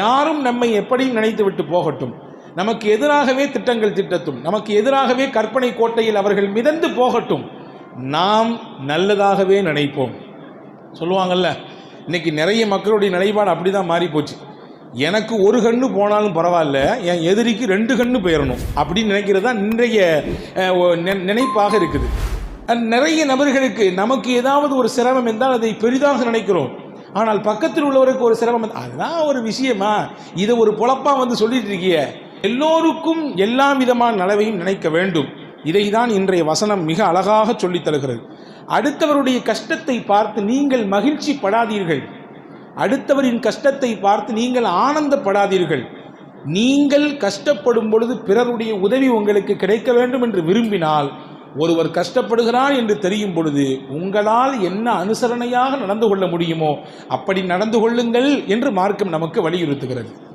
யாரும் நம்மை எப்படியும் நினைத்து விட்டு போகட்டும். நமக்கு எதிராகவே திட்டங்கள் திட்டட்டும். நமக்கு எதிராகவே கற்பனை கோட்டையில் அவர்கள் மிதந்து போகட்டும். நாம் நல்லதாகவே நினைப்போம். சொல்லுவாங்கல்ல இன்னைக்கு நிறைய மக்களுடைய நிலைப்பாடு அப்படி தான் மாறி போச்சு. எனக்கு ஒரு கண்ணு போனாலும் பரவாயில்ல என் எதிரிக்கு ரெண்டு கண்ணு போயிடணும் அப்படின்னு நினைக்கிறது தான் இன்றைய நினைப்பாக இருக்குது. நிறைய நபர்களுக்கு நமக்கு ஏதாவது ஒரு சிரமம் என்றால் அதை பெரிதாக நினைக்கிறோம். ஆனால் பக்கத்தில் உள்ளவருக்கு ஒரு சிரமம் அதுதான் ஒரு விஷயமா? இதை ஒரு பொழப்பாக வந்து சொல்லிட்டு இருக்கிய. எல்லோருக்கும் எல்லா விதமான நலவையும் நினைக்க வேண்டும். இதை தான் இன்றைய வசனம் மிக அழகாக சொல்லித் தருகிறது. அடுத்தவருடைய கஷ்டத்தை பார்த்து நீங்கள் மகிழ்ச்சி படாதீர்கள். அடுத்தவரின் கஷ்டத்தை பார்த்து நீங்கள் ஆனந்தப்படாதீர்கள். நீங்கள் கஷ்டப்படும் பொழுது பிறருடைய உதவி உங்களுக்கு கிடைக்க வேண்டும் என்று விரும்பினால் ஒருவர் கஷ்டப்படுகிறார் என்று தெரியும் பொழுது உங்களால் என்ன அனுசரணையாக நடந்து கொள்ள முடியுமோ அப்படி நடந்து கொள்ளுங்கள் என்று மார்க்கம் நமக்கு வலியுறுத்துகிறது.